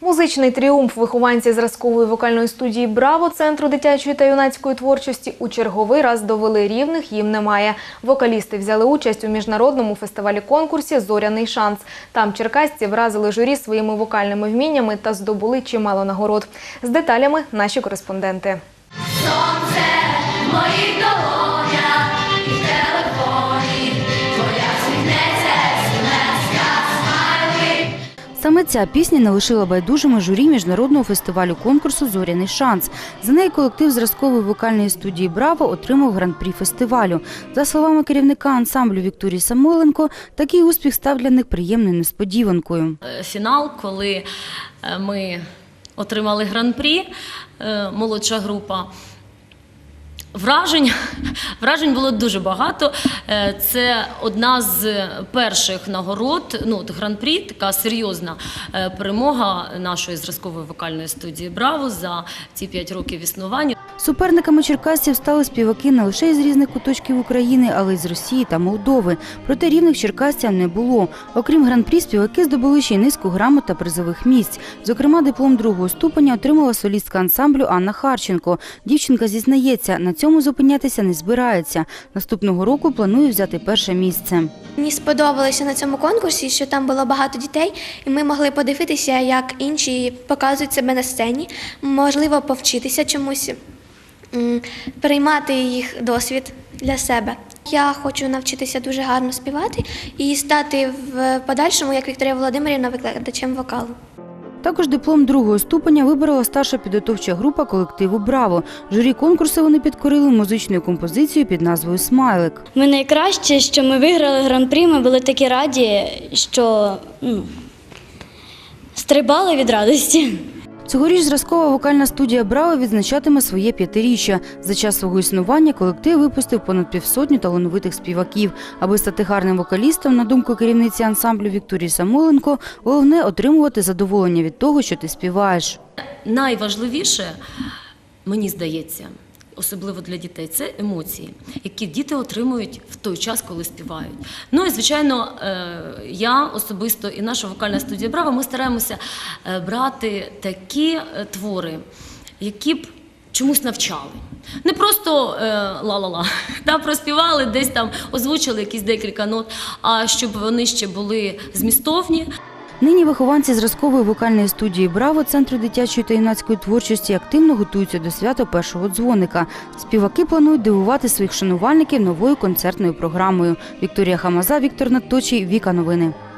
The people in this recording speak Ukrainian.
Музичний тріумф вихованці зразкової вокальної студії Браво Центру дитячої та юнацької творчості у черговий раз довели рівних їм немає. Вокалісти взяли участь у міжнародному фестивалі конкурсі Зоряний шанс. Там черкасці вразили журі своїми вокальними вміннями та здобули чимало нагород. З деталями наші кореспонденти. Сонце в моїх Саме ця пісня не байдужими журі міжнародного фестивалю конкурсу Зоряний шанс. За неї колектив зразкової вокальної студії Браво отримав гран-прі фестивалю. За словами керівника ансамблю Вікторії Самойленко, такий успіх став для них приємною несподіванкою. Е, фінал, коли е, ми отримали гран-прі, е, молодша група. Вражень, вражень було дуже багато. Е, Це одна з перших нагород, ну, гран-прі, така серйозна е, перемога нашої зразкової вокальної студії Браво за ці п'ять років існування. Суперниками черкасців стали співаки не лише із різних куточків України, але й з Росії та Молдови. Проте рівних черкасцям не було. Окрім гран-прі, співаки здобули ще й низку грамот та призових місць. Зокрема, диплом другого ступеня отримала солістка ансамблю Анна Харченко. Дівчинка зізнається, на цьому зупинятися не збирається. Наступного року планує взяти перше місце. Мені сподобалося на цьому конкурсі, що там було багато дітей, і ми могли подивитися, як інші показують себе на сцені, можливо, повчитися чомусь, переймати їх досвід для себе. Я хочу навчитися дуже гарно співати і стати в подальшому, як Вікторія Володимирівна, викладачем вокалу. Також диплом другого ступеня виборола старша підготовча група колективу Браво. Журі конкурсу вони підкорили музичною композицією під назвою Смайлик. Ми найкраще, що ми виграли гран-прі, ми були такі раді, що ну, стрибали від радості. Цьогоріч зразкова вокальна студія Браво відзначатиме своє п'ятиріччя. За час свого існування колектив випустив понад півсотню талановитих співаків. Аби стати гарним вокалістом, на думку керівниці ансамблю Вікторії Самойленко, головне отримувати задоволення від того, що ти співаєш. Найважливіше, мені здається, особливо для дітей, це емоції, які діти отримують в той час, коли співають. Ну і звичайно, е, я особисто і наша вокальна студія Браво, ми стараємося е, брати такі е, твори, які б чомусь навчали. Не просто е, ла-ла-ла, та проспівали, десь там озвучили якісь декілька нот, а щоб вони ще були змістовні. Нині вихованці зразкової вокальної студії Браво Центру дитячої та юнацької творчості активно готуються до свята першого дзвоника. Співаки планують дивувати своїх шанувальників новою концертною програмою. Вікторія Хамаза, Віктор Надточий, Віка Новини.